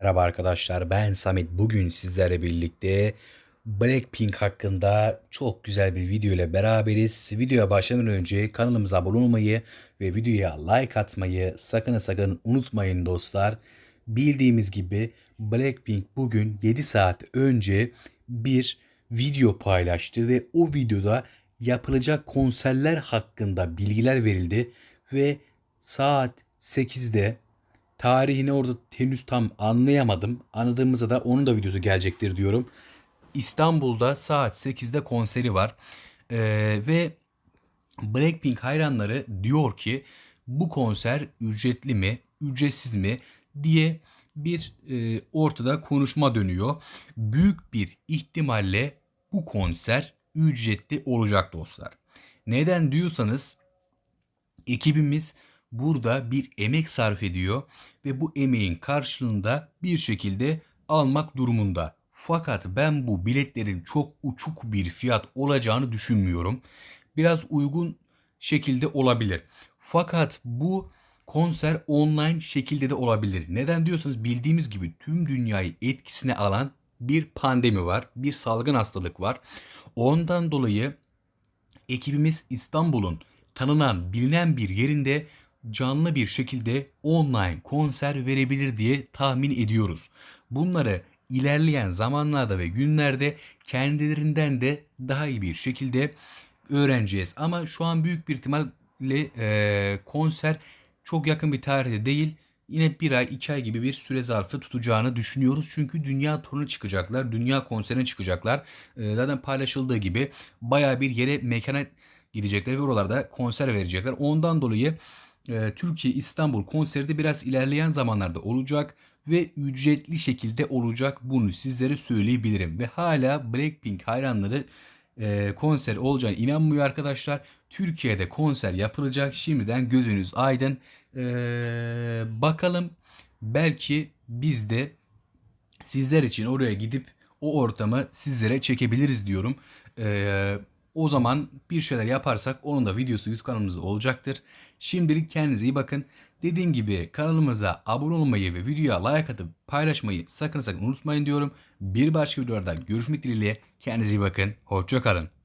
Merhaba arkadaşlar ben Samet bugün sizlerle birlikte Blackpink hakkında çok güzel bir video ile beraberiz. Videoya başlamadan önce kanalımıza abone olmayı ve videoya like atmayı sakın sakın unutmayın dostlar. Bildiğimiz gibi Blackpink bugün 7 saat önce bir video paylaştı ve o videoda yapılacak konserler hakkında bilgiler verildi ve saat 8'de Tarihini orada henüz tam anlayamadım. Anladığımızda da onun da videosu gelecektir diyorum. İstanbul'da saat 8'de konseri var. Ee, ve Blackpink hayranları diyor ki bu konser ücretli mi, ücretsiz mi diye bir e, ortada konuşma dönüyor. Büyük bir ihtimalle bu konser ücretli olacak dostlar. Neden diyorsanız ekibimiz burada bir emek sarf ediyor ve bu emeğin karşılığında bir şekilde almak durumunda. Fakat ben bu biletlerin çok uçuk bir fiyat olacağını düşünmüyorum. Biraz uygun şekilde olabilir. Fakat bu konser online şekilde de olabilir. Neden diyorsanız bildiğimiz gibi tüm dünyayı etkisine alan bir pandemi var. Bir salgın hastalık var. Ondan dolayı ekibimiz İstanbul'un tanınan, bilinen bir yerinde canlı bir şekilde online konser verebilir diye tahmin ediyoruz. Bunları ilerleyen zamanlarda ve günlerde kendilerinden de daha iyi bir şekilde öğreneceğiz. Ama şu an büyük bir ihtimalle e, konser çok yakın bir tarihte değil. Yine bir ay, iki ay gibi bir süre zarfı tutacağını düşünüyoruz. Çünkü dünya turuna çıkacaklar. Dünya konserine çıkacaklar. E, zaten paylaşıldığı gibi baya bir yere mekana gidecekler ve oralarda konser verecekler. Ondan dolayı e, Türkiye İstanbul konseri de biraz ilerleyen zamanlarda olacak ve ücretli şekilde olacak. Bunu sizlere söyleyebilirim. Ve hala Blackpink hayranları e, konser olacağına inanmıyor arkadaşlar. Türkiye'de konser yapılacak. Şimdiden gözünüz aydın. E, bakalım belki biz de sizler için oraya gidip o ortamı sizlere çekebiliriz diyorum. Ee, o zaman bir şeyler yaparsak onun da videosu YouTube kanalımızda olacaktır. Şimdilik kendinize iyi bakın. Dediğim gibi kanalımıza abone olmayı ve videoya like atıp paylaşmayı sakın sakın unutmayın diyorum. Bir başka videolarda görüşmek dileğiyle kendinize iyi bakın. Hoşçakalın.